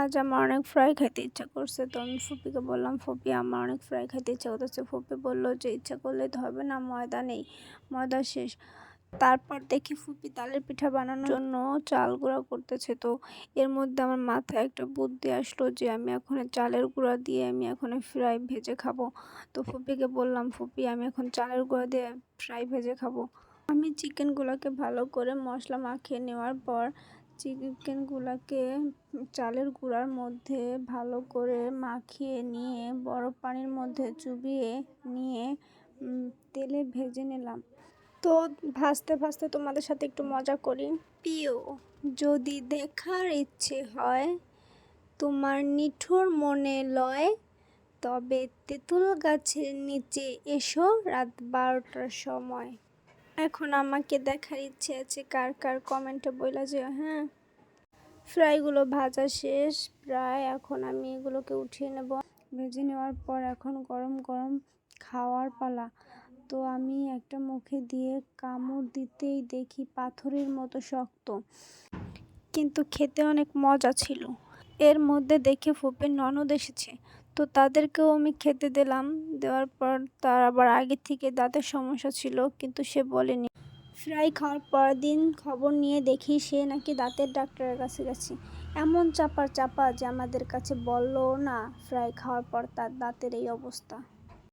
আজ আমার অনেক ফ্রাই খেতে ইচ্ছা করছে। তো আমি ফুপিকে বললাম, ফুপি, আমার অনেক ফ্রাই খেতে ইচ্ছা করতেছে। ফুপি বলল যে, ইচ্ছা করলে তো হবে না, ময়দা নেই, ময়দা শেষ। তারপর দেখি ফুপি তালের পিঠা বানানোর জন্য চাল গুঁড়া করতেছে। তো এর মধ্যে আমার মাথায় একটা বুদ্ধি আসলো যে, আমি এখন চালের গুঁড়া দিয়ে আমি এখন ফ্রাই ভেজে খাব। তো ফুপিকে বললাম, ফুপি, আমি এখন চালের গুঁড়া দিয়ে ফ্রাই ভেজে খাব। আমি চিকেনগুলোকে ভালো করে মশলা মাখিয়ে নেওয়ার পর চিকেনগুলোকে চালের গুঁড়ার মধ্যে ভালো করে মাখিয়ে নিয়ে, বরফ পানির মধ্যে চুবিয়ে নিয়ে তেলে ভেজে নিলাম। তো ভাজতে ভাজতে তোমাদের সাথে একটু মজা করি। প্রিয়, যদি দেখার ইচ্ছে হয় তোমার নিঠুর মনে লয়, তবে তেঁতুল গাছের নিচে এসো রাত বারোটার সময়। এখন আমাকে দেখার ইচ্ছে আছে কার কার কমেন্টে বইলা যে হ্যাঁ? ফ্রাইগুলো ভাজা শেষ, প্রায় এখন আমি এগুলোকে উঠিয়ে নেব। ভেজে নেওয়ার পর এখন গরম গরম খাওয়ার পালা। তো আমি একটা মুখে দিয়ে কামড় দিতেই দেখি পাথরের মতো শক্ত। কিন্তু খেতে অনেক মজা ছিল। এর মধ্যে দেখে ফুপের ননদ এসেছে। তো তাদেরকেও আমি খেতে দিলাম। দেওয়ার পর তার আবার আগে থেকে দাঁতের সমস্যা ছিল, কিন্তু সে বলেনি। ফ্রাই খাওয়ার পর দিন খবর নিয়ে দেখি সে নাকি দাঁতের ডাক্তারের কাছে গেছে। এমন চাপা চাপা যে আমাদের কাছে বলল না ফ্রাই খাওয়ার পর তার দাঁতের এই অবস্থা।